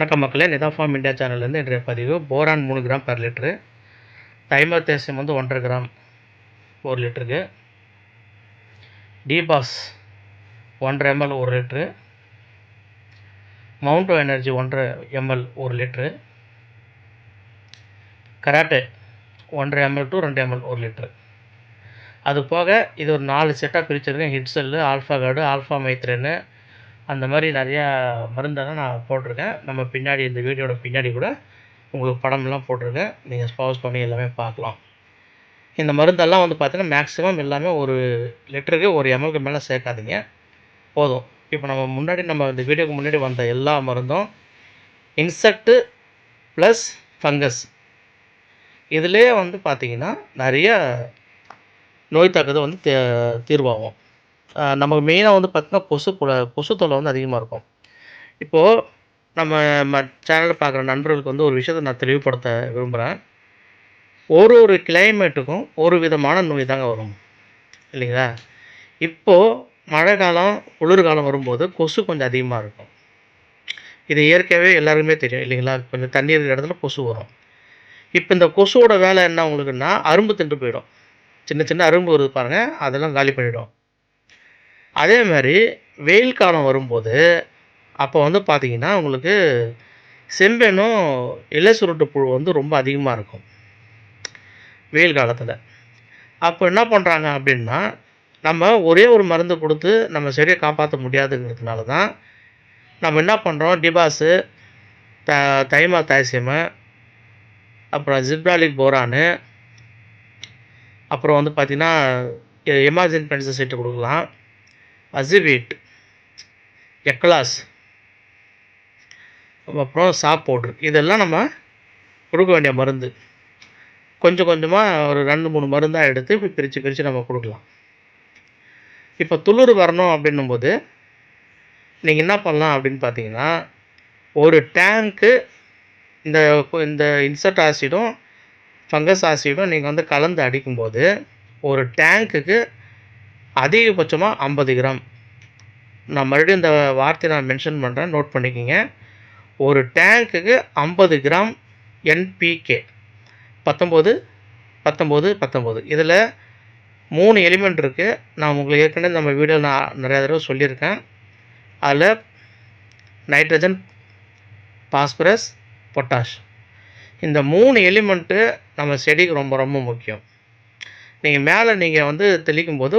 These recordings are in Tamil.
வணக்கம் மக்களே நிதா ஃபார்ம் இந்தியா சேனல்லேருந்து இன்றைய பதிவு போரான் மூணு கிராம் பர் லிட்ரு தைமத்தேசியம் வந்து ஒன்றரை கிராம் ஒரு லிட்டருக்கு டிபாஸ் ஒன்றரை எம்எல் ஒரு லிட்ரு மவுண்டோ எனர்ஜி ஒன்றரை எம்எல் ஒரு லிட்ரு கராட்டே ஒன்றரை எம்எல் டு ரெண்டு எம்எல் ஒரு லிட்ரு அது போக இது ஒரு நாலு செட்டாக பிரிச்சிருக்கேன். ஹிட்செல்லு ஆல்ஃபா கார்டு ஆல்ஃபா மைத்ரேன்னு அந்த மாதிரி நிறையா மருந்தெல்லாம் நான் போட்டிருக்கேன். நம்ம பின்னாடி இந்த வீடியோட பின்னாடி கூட உங்களுக்கு படம்லாம் போட்டிருக்கேன். நீங்கள் ஸ்பாஸ் பண்ணி எல்லாமே பார்க்கலாம். இந்த மருந்தெல்லாம் வந்து பார்த்தீங்கன்னா மேக்ஸிமம் எல்லாமே ஒரு லிட்டருக்கு ஒரு எம்எல்க்கு மேலே சேர்க்காதீங்க. போதும். இப்போ நம்ம முன்னாடி நம்ம இந்த வீடியோக்கு முன்னாடி வந்த எல்லா மருந்தும் இன்செக்ட்டு ப்ளஸ் ஃபங்கஸ் இதிலே வந்து பார்த்தீங்கன்னா நிறைய நோய் தாக்குதல் வந்து தே தீர்வாகும். நமக்கு மெயினாக வந்து பார்த்தீங்கன்னா கொசு புல கொசு தொல்லை வந்து அதிகமாக இருக்கும். இப்போது நம்ம ம சேனலில் பார்க்குற நண்பர்களுக்கு வந்து ஒரு விஷயத்தை நான் தெளிவுபடுத்த விரும்புகிறேன் ஒரு ஒரு கிளைமேட்டுக்கும் ஒரு விதமான நோய் தாங்க வரும். இல்லைங்களா? இப்போது மழை காலம் குளிர்காலம் வரும்போது கொசு கொஞ்சம் அதிகமாக இருக்கும். இது இயற்கையாகவே எல்லாருக்குமே தெரியும் இல்லைங்களா? கொஞ்சம் தண்ணி இருக்கிற இடத்துல கொசு வரும். இப்போ இந்த கொசுவோட வேலை என்ன உங்களுக்குன்னா அரும்பு தின்று போயிடும். சின்ன சின்ன அரும்பு வருது பாருங்கள் அதெல்லாம் காலி பண்ணிவிடும் அதே மாதிரி வெயில் காலம் வரும்போது அப்போ வந்து பார்த்திங்கன்னா உங்களுக்கு செம்பேனும் இலை சுருட்டு புழு வந்து ரொம்ப அதிகமாக இருக்கும். வெயில் காலத்தில். அப்போ என்ன பண்ணுறாங்க அப்படின்னா நம்ம ஒரே ஒரு மருந்து கொடுத்து நம்ம சரியை காப்பாற்ற முடியாதுங்கிறதுனால தான் நம்ம என்ன பண்ணுறோம் டிபாஸு த தைமா தாய்சியமு அப்புறம் ஜிப்ராலிக் போரானு அப்புறம் வந்து பார்த்திங்கன்னா எமர்ஜென் பென்சிசைட்டு கொடுக்கலாம். அசிபீட் எக்லாஸ் அப்புறம் சாப் பவுட்ரு இதெல்லாம் நம்ம கொடுக்க வேண்டிய மருந்து. கொஞ்சம் கொஞ்சமாக ஒரு ரெண்டு மூணு மருந்தாக எடுத்து இப்படி பிரித்து பிரித்து நம்ம கொடுக்கலாம். இப்போ துளிர் வரணும் அப்படின்னும்போது நீங்கள் என்ன பண்ணலாம் அப்படின்னு பார்த்தீங்கன்னா ஒரு டேங்க்கு இந்த இந்த இன்செக்ட் ஆசிடும் ஃபங்கஸ் ஆசிடும் நீங்கள் வந்து கலந்து அடிக்கும்போது ஒரு டேங்க்குக்கு அதிகபட்சமாக ஐம்பது கிராம். நான் மறுபடியும் இந்த வார்த்தையை நான் மென்ஷன் பண்ணுறேன் நோட் பண்ணிக்கோங்க. ஒரு டேங்க்குக்கு ஐம்பது கிராம் என்பிகே பத்தொம்போது பத்தொம்போது பத்தொம்போது. இதில் மூணு எலிமெண்ட் இருக்குது நான் உங்களுக்கு ஏற்கனவே நம்ம வீடியோவில் நான் நிறையா தடவை சொல்லியிருக்கேன். அதில் நைட்ரஜன் பாஸ்பரஸ் பொட்டாஷ் இந்த மூணு எலிமெண்ட்டு நம்ம செடிக்கு ரொம்ப ரொம்ப முக்கியம். நீங்கள் மேலே நீங்கள் வந்து தெளிக்கும் போது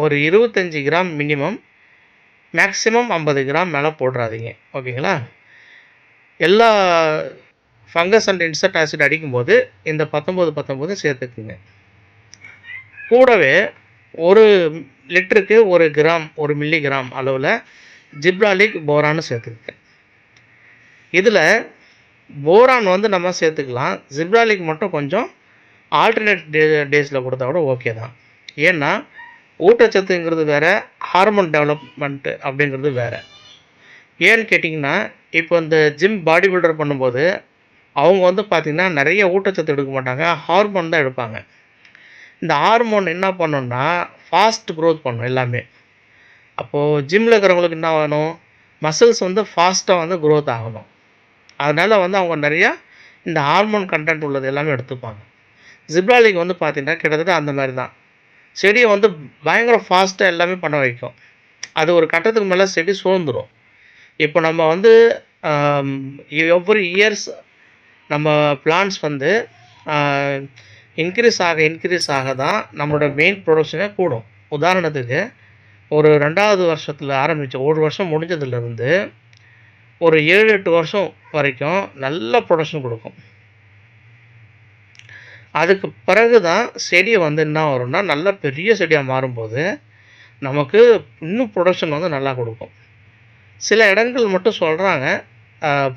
ஒரு இருபத்தஞ்சி கிராம் மினிமம் மேக்ஸிமம் ஐம்பது கிராம் மேலே போடுறாதீங்க. ஓகேங்களா? எல்லா ஃபங்கஸ் அண்ட் இன்செக்ட் ஆசிட் அடிக்கும்போது இந்த பத்தொம்போது பத்தொம்போது சேர்த்துக்குங்க. கூடவே ஒரு லிட்டருக்கு ஒரு கிராம் ஒரு மில்லி கிராம் அளவில் ஜிப்ராலிக் போரான்னு சேர்த்துக்குங்க. இதில் போரான் வந்து நம்ம சேர்த்துக்கலாம். ஜிப்ராலிக் மட்டும் கொஞ்சம் ஆல்டர்னேட் டே டேஸில் கொடுத்தா கூட ஓகே தான். ஏன்னா ஊட்டச்சத்துங்கிறது வேறு ஹார்மோன் டெவலப்மெண்ட்டு அப்படிங்கிறது வேறு. ஏன்னு கேட்டிங்கன்னா இப்போ இந்த ஜிம் பாடி பில்டர் பண்ணும்போது அவங்க வந்து பார்த்திங்கன்னா நிறைய ஊட்டச்சத்து எடுக்க மாட்டாங்க ஹார்மோன் தான் எடுப்பாங்க. இந்த ஹார்மோன் என்ன பண்ணணும்னா ஃபாஸ்ட் க்ரோத் பண்ணும் எல்லாமே. அப்போது ஜிம்மில் இருக்கிறவங்களுக்கு என்ன வேணும் மசில்ஸ் வந்து ஃபாஸ்ட்டாக வந்து க்ரோத் ஆகணும். அதனால் வந்து அவங்க நிறையா இந்த ஹார்மோன் கண்டென்ட் உள்ளது எல்லாமே எடுத்துப்பாங்க. ஜிப்ராலிக் வந்து பார்த்திங்கன்னா கிட்டத்தட்ட அந்த மாதிரி தான். செடியை வந்து பயங்கர ஃபாஸ்ட்டாக எல்லாமே பண்ண வைக்கும். அது ஒரு கட்டத்துக்கு மேலே செடி சோர்ந்துடும் இப்போ நம்ம வந்து எவ்ரி இயர்ஸ் நம்ம பிளான்ஸ் வந்து இன்க்ரீஸ் ஆக இன்க்ரீஸ் ஆக தான் நம்மளோட மெயின் ப்ரொடக்ஷனே கூடும். உதாரணத்துக்கு ஒரு ரெண்டாவது வருஷத்தில் ஆரம்பித்த ஒரு வருஷம் முடிஞ்சதுலேருந்து ஒரு ஏழு எட்டு வருஷம் வரைக்கும் நல்ல ப்ரொடக்ஷன் கொடுக்கும். அதுக்கு பிறகு தான் செடி வந்து என்ன வரும்னா நல்ல பெரிய செடியாக மாறும்போது நமக்கு இன்னும் ப்ரொடக்ஷன் வந்து நல்லா கொடுக்கும். சில இடங்கள் மட்டும் சொல்கிறாங்க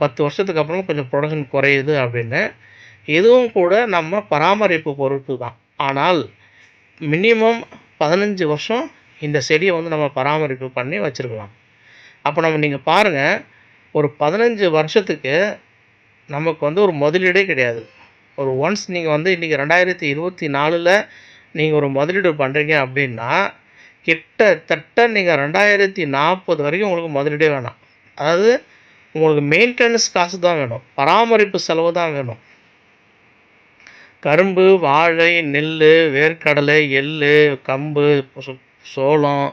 பத்து வருஷத்துக்கு அப்புறம் கொஞ்சம் ப்ரொடக்ஷன் குறையுது அப்படின்னு. இதுவும் கூட நம்ம பராமரிப்பு பொறுத்து தான். ஆனால் மினிமம் பதினஞ்சு வருஷம் இந்த செடியை வந்து நம்ம பராமரிப்பு பண்ணி வச்சுருக்கலாம். அப்போ நம்ம நீங்கள் பாருங்கள் ஒரு பதினஞ்சு வருஷத்துக்கு நமக்கு வந்து ஒரு முதலீடே கிடையாது. ஒரு ஒன்ஸ் நீங்கள் வந்து இன்றைக்கி ரெண்டாயிரத்தி இருபத்தி நாலில் நீங்கள் ஒரு முதலீடு பண்ணுறீங்க அப்படின்னா கிட்டத்தட்ட நீங்கள் ரெண்டாயிரத்தி நாற்பது வரைக்கும் உங்களுக்கு முதலீடே வேணாம். அதாவது உங்களுக்கு மெயின்டெனன்ஸ் காசு தான் வேணும். பராமரிப்பு செலவு தான் வேணும். கரும்பு வாழை நெல் வேர்க்கடலை எள் கம்பு சோளம்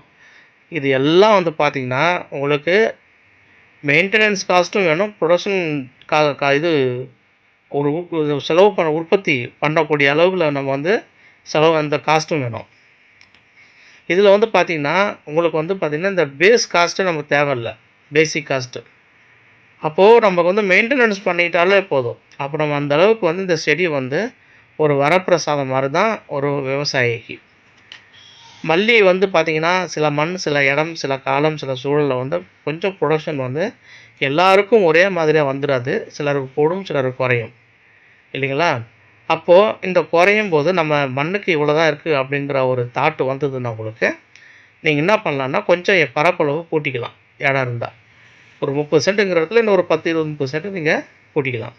இது எல்லாம் வந்து பார்த்திங்கன்னா உங்களுக்கு மெயின்டெனன்ஸ் காஸ்ட்டும் வேணும். ப்ரொடக்ஷன் கா கா இது ஒரு செலவு பண்ண உற்பத்தி பண்ணக்கூடிய அளவில் நம்ம வந்து செலவு அந்த காஸ்ட்டும் வேணும். இதில் வந்து பார்த்திங்கன்னா உங்களுக்கு வந்து பார்த்திங்கன்னா இந்த பேஸ் காஸ்ட்டு நமக்கு தேவையில்ல. பேசிக் காஸ்ட்டு அப்போது நமக்கு வந்து மெயின்டெனன்ஸ் பண்ணிட்டாலே போதும். அப்போ நம்ம அந்த அளவுக்கு வந்து இந்த செடி வந்து ஒரு வரப்பிரசாதம் மாதிரி தான் ஒரு விவசாயிக்கு. மல்லி வந்து பார்த்திங்கன்னா சில மண் சில இடம் சில காலம் சில சூழலில் வந்து கொஞ்சம் ப்ரொடக்ஷன் வந்து எல்லாருக்கும் ஒரே மாதிரியாக வந்துடாது சிலருக்கு போடும் சிலருக்கு குறையும். இல்லைங்களா? அப்போது இந்த குறையும் போது நம்ம மண்ணுக்கு இவ்வளோ தான் இருக்குது அப்படிங்கிற ஒரு தாட்டு வந்ததுன்னா உங்களுக்கு நீங்கள் என்ன பண்ணலான்னா கொஞ்சம் பரப்பளவு கூட்டிக்கலாம் இடம் இருந்தால் ஒரு முப்பது சென்ட்டுங்கிற இடத்துல இன்னும் ஒரு பத்து இருபது முப்பது சென்ட்டு நீங்கள் கூட்டிக்கலாம்.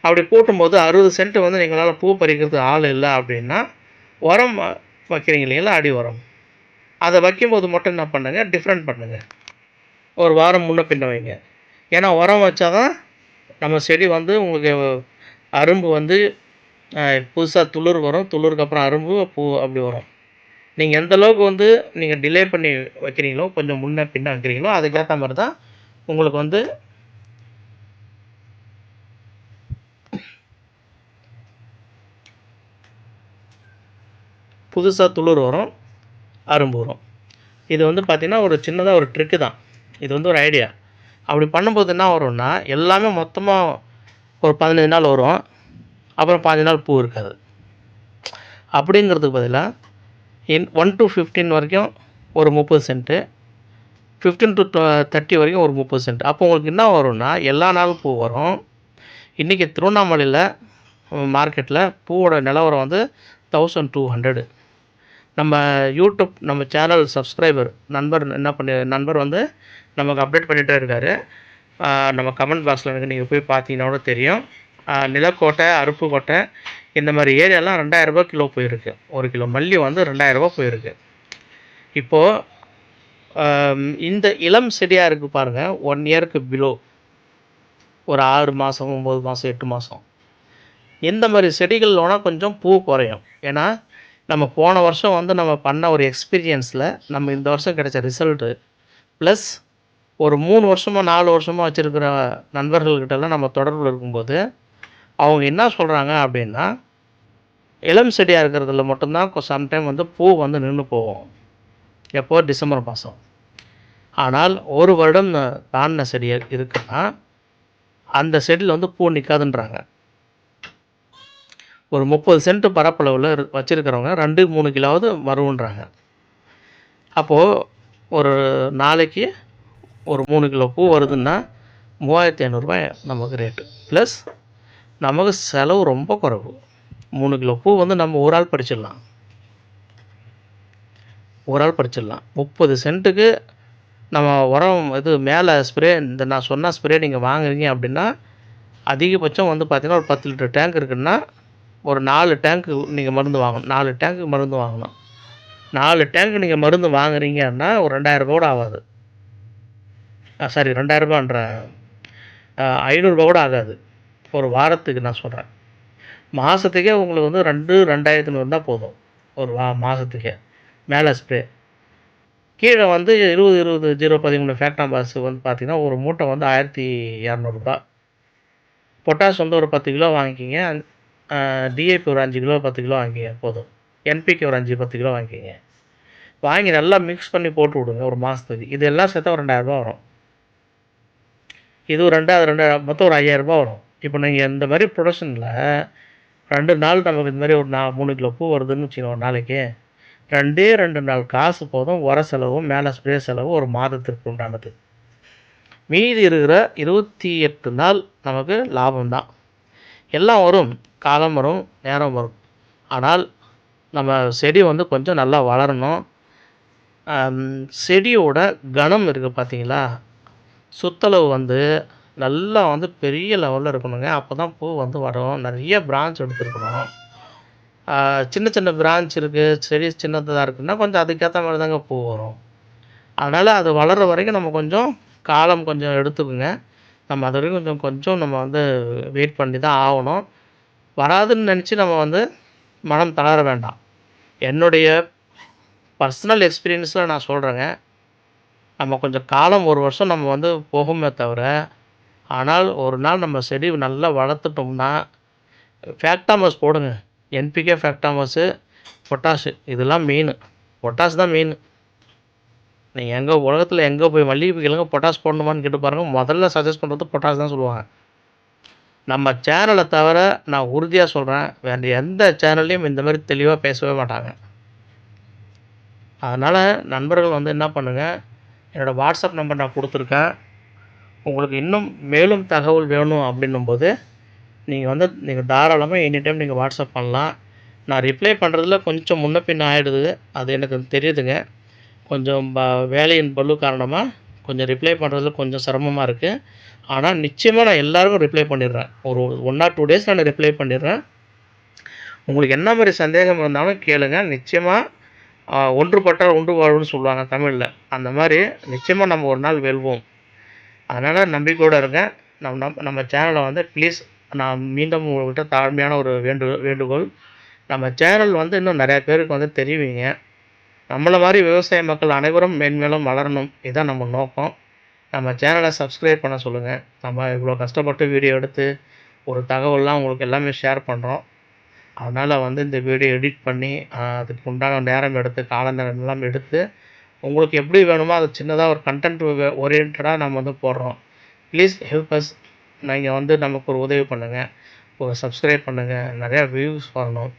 அப்படி கூட்டும்போது அறுபது சென்ட் வந்து நீங்களால் பூ பறிக்கிறது ஆள் இல்லை அப்படின்னா உரம் வ- வைக்கிறீங்க இல்லைங்களா? அடி உரம். அதை வைக்கும்போது மட்டும் என்ன பண்ணுங்க? டிஃப்ரெண்ட் பண்ணுங்கள் ஒரு வாரம் முன்ன பின்ன வைங்க. ஏன்னா உரம் வச்சால் தான் நம்ம செடி வந்து உங்களுக்கு அரும்பு வந்து புதுசாக துளிர் வரும். துளிருக்கு அப்புறம் அரும்பு பூ அப்படி வரும். நீங்கள் எந்தளவுக்கு வந்து நீங்கள் டிலே பண்ணி வைக்கிறீங்களோ கொஞ்சம் முன்ன பின்ன வைக்கிறீங்களோ அதுக்கேற்ற மாதிரி தான் உங்களுக்கு வந்து புதுசாக துளிர் வரும் அரும்பு வரும். இது வந்து பார்த்திங்கன்னா ஒரு சின்னதாக ஒரு ட்ரிக்கு தான். இது வந்து ஒரு ஐடியா அப்படி பண்ணும்போது என்ன வரும்னா எல்லாமே மொத்தமாக ஒரு பதினஞ்சு நாள் வரும். அப்புறம் பாஞ்சு நாள் பூ இருக்காது. அப்படிங்கிறதுக்கு பதிலாக இன் ஒன் டு ஃபிஃப்டீன் வரைக்கும் ஒரு முப்பது சென்ட்டு ஃபிஃப்டீன் டு தேர்ட்டி வரைக்கும் ஒரு முப்பது சென்ட் அப்போ உங்களுக்கு என்ன வரும்னா எல்லா நாளும் பூ வரும். இன்றைக்கி திருவண்ணாமலையில் மார்க்கெட்டில் பூவோட நிலவரம் வந்து தௌசண்ட் டூ ஹண்ட்ரடு நம்ம யூடியூப் நம்ம சேனல் சப்ஸ்கிரைபர் நண்பர் என்ன பண்ணி நண்பர் வந்து நமக்கு அப்டேட் பண்ணிகிட்டே இருக்கார். நம்ம கமெண்ட் பாக்ஸில் எனக்கு நீங்கள் போய் பார்த்தீங்கன்னா கூட தெரியும். நிலக்கோட்டை அருப்புக்கோட்டை இந்த மாதிரி ஏரியாலாம் ரெண்டாயிரரூபா கிலோ போயிருக்கு. ஒரு கிலோ மல்லி வந்து ரெண்டாயிரரூபா போயிருக்கு. இப்போது இந்த இளம் செடியாக இருக்குது பாருங்கள் ஒன் இயருக்கு பிலோ ஒரு ஆறு மாதம் ஒம்பது மாதம் எட்டு மாதம் இந்த மாதிரி செடிகள் வேணால் கொஞ்சம் பூ குறையும். ஏன்னா நம்ம போன வருஷம் வந்து நம்ம பண்ண ஒரு எக்ஸ்பீரியன்ஸில் நம்ம இந்த வருஷம் கிடைச்ச ரிசல்ட்டு ப்ளஸ் ஒரு மூணு வருஷமாக நாலு வருஷமாக வச்சுருக்கிற நண்பர்கள்கிட்டலாம் நம்ம தொடர்பில் இருக்கும்போது அவங்க என்ன சொல்கிறாங்க அப்படின்னா இளம் செடியாக இருக்கிறதுல மட்டும்தான் சம்டைம் வந்து பூ வந்து நின்று போகும். எப்போ? டிசம்பர் மாதம் ஆனால் ஒரு வருடம் தாண்டின செடி இருக்குன்னா அந்த செடியில் வந்து பூ நிற்காதுன்றாங்க ஒரு முப்பது சென்ட் பரப்பளவில் வச்சுருக்கிறவங்க ரெண்டு மூணு கிலோவாவது வருன்றாங்க அப்போது ஒரு நாளைக்கு ஒரு மூணு கிலோ பூ வருதுன்னா மூவாயிரத்தி ஐநூறுரூவா நமக்கு ரேட்டு ப்ளஸ் நமக்கு செலவு ரொம்ப குறைவு. மூணு கிலோ பூ வந்து நம்ம ஒரு ஆள் பறிச்சிடலாம் ஒரு ஆள் பறிச்சிடலாம் முப்பது சென்ட்டுக்கு நம்ம உரம் இது மேலே ஸ்ப்ரே இந்த நான் சொன்ன ஸ்ப்ரே நீங்கள் வாங்குறீங்க அப்படின்னா அதிகபட்சம் வந்து பார்த்திங்கன்னா ஒரு பத்து லிட்டர் டேங்க் இருக்குன்னா ஒரு நாலு டேங்க்கு நீங்கள் மருந்து வாங்கணும். நாலு டேங்க்கு மருந்து வாங்கணும். நாலு டேங்க் நீங்கள் மருந்து வாங்குறீங்கன்னா ஒரு ரெண்டாயிரரூபா கூட ஆகாது. சாரி ரெண்டாயிரரூபான்ற ஐநூறுரூபா கூட ஆகாது. ஒரு வாரத்துக்கு நான் சொல்கிறேன் மாதத்துக்கே உங்களுக்கு வந்து ரெண்டு ரெண்டாயிரத்தி நூறு தான் போதும். ஒரு வா மாதத்துக்கே மேலே ஸ்ப்ரே கீழே வந்து இருபது இருபது ஜீரோ பதிமூணு ஃபேக்டா பாஸ் வந்து பார்த்தீங்கன்னா ஒரு மூட்டை வந்து ஆயிரத்தி இரநூறுபா. பொட்டாஷ் வந்து ஒரு பத்து கிலோ வாங்கிக்கிங்க. டிஏபி ஒரு அஞ்சு கிலோ பத்து கிலோ வாங்கிங்க போதும். என்பிகே ஒரு அஞ்சு பத்து கிலோ வாங்கிங்க வாங்கி நல்லா மிக்ஸ் பண்ணி போட்டு விடுங்க ஒரு மாதத்துக்கு இது எல்லாம் சேர்த்தா ஒரு ரெண்டாயிரரூபா வரும். இது ரெண்டாவது ரெண்டாயிரம் ரெண்டாயிரம் மொத்தம் ஒரு ஐயாயிரரூபா வரும். இப்போ நீங்கள் இந்த மாதிரி ப்ரொடக்ஷனில் ரெண்டு நாள் நமக்கு இந்த மாதிரி ஒரு நா மூணு கிலோ பூ வருதுன்னு வச்சுக்கோங்க ஒரு நாளைக்கு. ரெண்டே ரெண்டு நாள் காசு போதும் உர செலவும் மேலே ஸ்ப்ரே செலவு ஒரு மாதத்திற்கு உண்டானது. மீதி இருக்கிற இருபத்தி எட்டு நாள் நமக்கு லாபம் தான் எல்லாம் வரும். காலம் வரும் நேரம் வரும். ஆனால் நம்ம செடி வந்து கொஞ்சம் நல்லா வளரணும். செடியோட கனம் இருக்குது பார்த்தீங்களா சுத்தளவு வந்து நல்லா வந்து பெரிய லெவலில் இருக்கணுங்க. அப்போ தான் பூ வந்து வரும். நிறைய பிரான்ச் எடுத்துருக்கணும். சின்ன சின்ன பிரான்ச் இருக்குது செடி சின்னதாக இருக்குன்னா கொஞ்சம் அதுக்கேற்ற மாதிரி தாங்க பூ வரும். அதனால் அது வளர்கிற வரைக்கும் நம்ம கொஞ்சம் காலம் கொஞ்சம் எடுத்துக்குங்க. நம்ம அது வரைக்கும் கொஞ்சம் கொஞ்சம் நம்ம வந்து வெயிட் பண்ணி தான் ஆகணும். வராதுன்னு நினச்சி நம்ம வந்து மனம் தளர வேண்டாம். என்னுடைய பர்சனல் எக்ஸ்பீரியன்ஸில் நான் சொல்கிறேங்க நம்ம கொஞ்சம் காலம் ஒரு வருஷம் நம்ம வந்து போகுமே தவிர ஆனால் ஒரு நாள் நம்ம செடி நல்லா வளர்த்துட்டோம்னா ஃபேக்டாமஸ் போடுங்க. என்பிகே ஃபேக்டாமஸு பொட்டாஷு இதெல்லாம் மெயின் பொட்டாஷ் தான் மெயின் நீங்கள் எங்கே உலகத்தில் எங்கே போய் மல்லிகைப்பூ கிழங்கு பொட்டாஷ் போடணுமான்னு கேட்டு பாருங்கள் முதல்ல சஜஸ்ட் பண்ணுறது பொட்டாஷ் தான் சொல்லுவாங்க. நம்ம சேனலை தவிர நான் உறுதியாக சொல்கிறேன் வேறு எந்த சேனல்லையும் இந்த மாதிரி தெளிவாக பேசவே மாட்டாங்க. அதனால் நண்பர்கள் வந்து என்ன பண்ணுங்கள் என்னோடய வாட்ஸ்அப் நம்பர் நான் கொடுத்துருக்கேன். உங்களுக்கு இன்னும் மேலும் தகவல் வேணும் அப்படின்னும்போது நீங்கள் வந்து நீங்கள் தாராளமாக எனி டைம் நீங்கள் வாட்ஸ்அப் பண்ணலாம். நான் ரிப்ளை பண்ணுறதுல கொஞ்சம் முன்ன பின்ன ஆகிடுது அது எனக்கு தெரியுதுங்க. கொஞ்சம் வேலையின் பளு காரணமாக கொஞ்சம் ரிப்ளை பண்ணுறதுல கொஞ்சம் சிரமமாக இருக்குது ஆனால் நிச்சயமாக நான் எல்லாருக்கும் ரிப்ளை பண்ணிடுறேன். ஒரு ஒன் ஆர் டூ டேஸ் நான் ரிப்ளை பண்ணிடுறேன். உங்களுக்கு என்ன மாதிரி சந்தேகம் இருந்தாலும் கேளுங்கள் நிச்சயமாக ஒன்றுபட்டால் ஒன்று வாழ்வுன்னு சொல்லுவாங்க தமிழில். அந்த மாதிரி நிச்சயமாக நம்ம ஒரு நாள் வெல்வோம். அதனால் நம்பிக்கையோடு இருங்க. நம் நம் நம்ம சேனலை வந்து ப்ளீஸ் நான் மீண்டும் உங்கள்கிட்ட தாழ்மையான ஒரு வேண்டு வேண்டுகோள். நம்ம சேனல் வந்து இன்னும் நிறையா பேருக்கு வந்து தெரிவிங்க. நம்மளை மாதிரி விவசாய மக்கள் அனைவரும் மென்மேலும் வளரணும். இதுதான் நம்ம நோக்கம். நம்ம சேனலை சப்ஸ்கிரைப் பண்ண சொல்லுங்கள் நம்ம இவ்வளோ கஷ்டப்பட்டு வீடியோ எடுத்து ஒரு தகவல்லாம் உங்களுக்கு எல்லாமே ஷேர் பண்ணுறோம் அதனால் வந்து இந்த வீடியோ எடிட் பண்ணி அதுக்கு உண்டான நேரம் எடுத்து கால நேரம் எல்லாம் எடுத்து உங்களுக்கு எப்படி வேணுமோ அது சின்னதாக ஒரு கண்டென்ட் ஓரியன்டாக நம்ம வந்து போடுறோம். ப்ளீஸ் ஹெல்ப் அஸ் நீங்கள் வந்து நமக்கு ஒரு உதவி பண்ணுங்கள் ஒரு சப்ஸ்கிரைப் பண்ணுங்கள் நிறையா வியூஸ் வரணும்.